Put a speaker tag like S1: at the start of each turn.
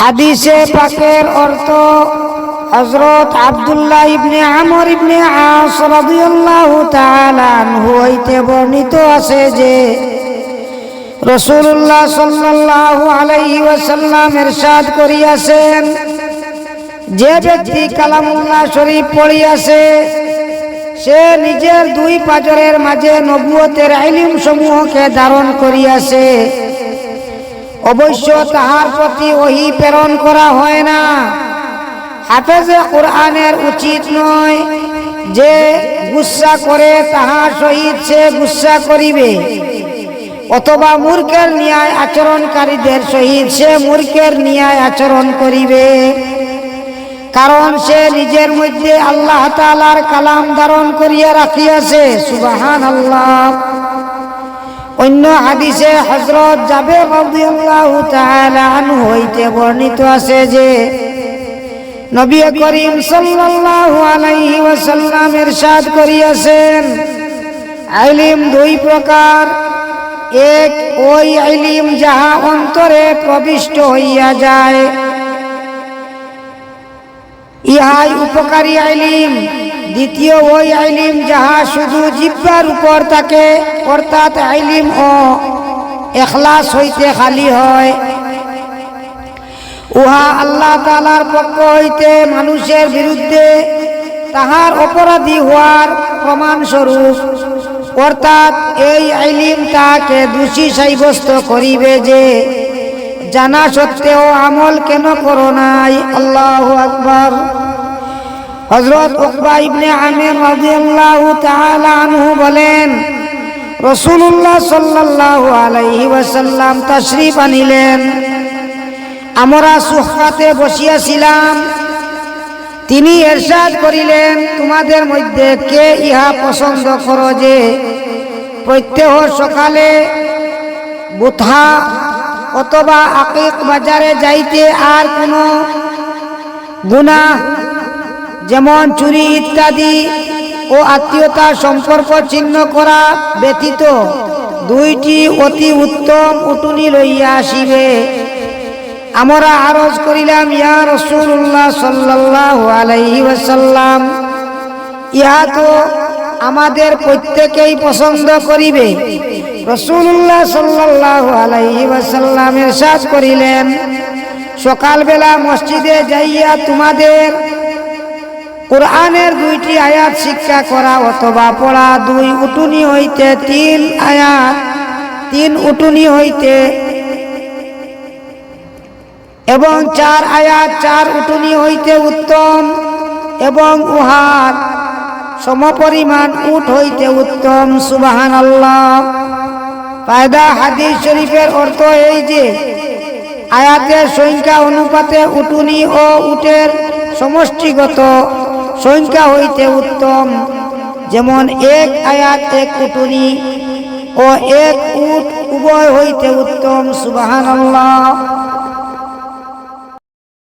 S1: হাদিসে পাকের অর্থ হজরত আব্দুল্লাহ ইবনে আমর ইবনে আস রাদিয়াল্লাহু তাআলা হইতে বর্ণিত আছে যে রসুল্লাহ সাল্লাল্লাহু আলাইহি ওয়াসাল্লাম ইরশাদ করিয়াছেন, যে ব্যক্তি কালামুল্লাহ শরীফ পড়িয়াছে, সে নিজের দুই পাজরের মাঝে নবুয়তের আইলিম সমূহকে ধারণ করিয়াছে। অবশ্য তাহার প্রতি ওহি প্রেরণ করা হয় না। হাফেজে কোরআনের উচিত নয় যে গুসা করে তাহার সহিত সে গুসা করিবে, অথবা মূর্খের ন্যায় আচরণকারীদের সহিত সে মূর্খের ন্যায় আচরণ করিবে। কারণ সে নিজের মধ্যে আল্লাহ তালার কালাম ধারণ করিয়া রাখিয়াছে সুবাহান আল্লাহ অন্য হাদিসে হজরত যাবে হইতে বর্ণিত আছে যে, নবী করিম সাল্লাল্লাহু আলাইহি ওয়াসাল্লাম ইরশাদ করিয়াছেন আইলিম দুই প্রকার। এক, ওই আইলিম যাহা অন্তরে প্রবিষ্ট হইয়া যায়। ইহাই উপকারী আইলিম দ্বিতীয় ওই আইলিম যাহা শুধু জিব্বার উপর থাকে, অর্থাৎ আইলিম ও এখলাস হইতে খালি হয়। উহা আল্লাহ তালার পক্ষ হইতে মানুষের বিরুদ্ধে তাহার অপরাধী হওয়ার প্রমাণস্বরূপ, অর্থাৎ এই আইলিম তাকে দোষী সাব্যস্ত করিবে যে, জানা সত্ত্বেও আমল কেন করো নাই? আল্লাহ আকবর। হজরত উকবা ইবনে আমির রাদিয়াল্লাহু তাআলা আনহু বলেন রসুল্লাহ সাল্লাল্লাহু আলাইহি ওয়াসাল্লাম তাশরিফ আনিলেন। আমরা সুফাতে বসিয়াছিলাম। তিনি এরশাদ করিলেন, তোমাদের মধ্যে কে ইহা পছন্দ করো যে প্রত্যহ সকালে বুথা অথবা আকিক বাজারে যাইতে আর কোনো গুণা যেমন চুরি ইত্যাদি ও আত্মীয়তার সম্পর্ক চিহ্ন করা ব্যতীত দুইটি অতি উত্তম উটুনি লইয়া আসিবে। আমরা আরজ করিলাম, ইয়া রসুল্লাহ সাল্লাহ আলাইহি ওয়াসাল্লাম, ইহা তো আমাদের প্রত্যেকেই পছন্দ করিবে। রসুল্লাহ সাল্লাহ আলাইহি ওয়াসাল্লাম এরশাদ করিলেন, সকালবেলা মসজিদে যাইয়া তোমাদের কোরআনের দুইটি আয়াত শিক্ষা করা অথবা পড়া দুই উটুনি হইতে তিন আয়াত, তিন উটুনি হইতে এবং চার আয়াত, চার উটুনি হইতে উত্তম এবং উহার সমপরিমাণ উট হইতে উত্তম সুবাহান আল্লাহ ফায়দা হাদিস শরীফের অর্থ এই যে, আয়াতের সংখ্যা অনুপাতে উটুনি ও উটের সমষ্টিগত সংখ্যা হইতে উত্তম। যেমন এক আয়াত এক কুটুরি ও এক উট উভয় হইতে উত্তম সুবাহান আল্লাহ